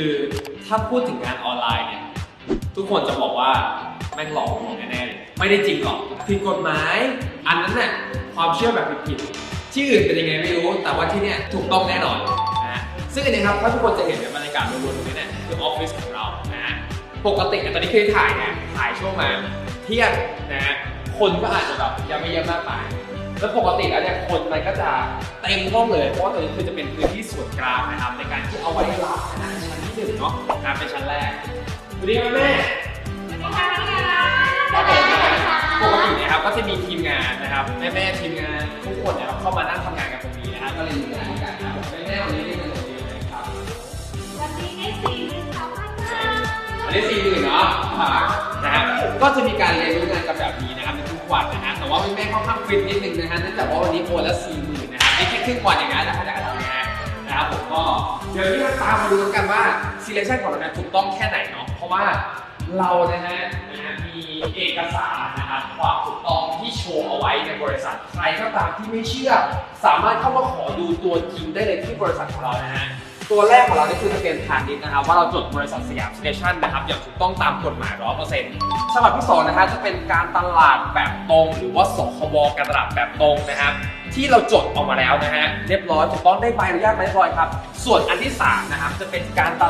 คือถ้าพูดถึงงานออนไลน์เนี่ย ทุกคนจะบอกว่าแม่งหลอกลวงแน่ๆเลยไม่ได้จริงหรอกผิดกฎหมาย อันนั้นน่ะความเชื่อแบบผิดๆที่อื่นเป็นยังไงไม่รู้ แต่ว่าที่เนี่ยถูกต้องแน่นอนนะฮะซึ่งอันนี้ครับถ้าทุกคนจะเห็นในบรรยากาศรวมๆตรงนี้เนี่ยคือออฟฟิศของเรานะฮะปกติเนี่ตอนนี้คือถ่ายเนี่ยถ่ายช่วงมาเที่ยงนะฮะคนก็อาจจะแบบยังไม่เยอะมากมาย แล้วปกติแล้วเนี่ยคนมันก็จะเต็มห้องเลย เพราะว่าตัวนี้คือจะเป็นพื้นที่ส่วนกลางนะครับ ในการที่เอาไว้รับนะฮะชั้นที่หนึ่งเนาะนะเป็นชั้นแรกสวัสดีครับแม่ครับผมปกติเนี่ยครับก็จะมีทีมงานนะครับแม่แม่ๆทีมงานทุกคนเนี่ยเข้ามานั่งทำงานกันตรงนี้นะครับก็เลยมีงานกันนะครับแม่แม่ๆวันนี้ได้เงินเดือนเดือนไหนครับอันนี้สี่หมื่นเนาะนะฮะก็จะมีการเรียนรู้งานกันแบบ วันนะฮะแต่ว่าแม่แม่ค่อนข้างฟิตนิดนึงนะฮะเนื่องจากว่าวันนี้โอนและสี่หมื่นนะครับนี่แค่ครึ่งวันอย่างนั้นนะครับจากการทำงานนะครับผมก็เดี๋ยวนี้มาตามมาดูกันว่า selection ของเราเนี่ยถูกต้องแค่ไหนเนาะเพราะว่าเรานะฮะนะฮะมีเอกสารนะครับความถูกต้องที่โชว์เอาไว้ในบริษัทใครก็ตามที่ไม่เชื่อ สามารถเข้ามาขอดูตัวจริงได้เลยที่บริษัทของเรานะฮะ ตัวแรกของเรานี่คือทะเบียนพาณิชย์นะครับว่าเราจดบริษัทสยามสเตชันนะครับอย่างถูกต้องตามกฎหมายร้อเปอร์เซ็นต์ฉบับที่สองนะฮะจะเป็นการตลาดแบบตรง หรือว่าสคบการตลาดแบบตรงนะครับที่เราจดออกมาแล้วนะฮะเรียบร้อยถูกต้องได้ใบอนุญาตมเรียบร้อยครับ ส่วนอันที่สามนะครับจะเป็นการตลาด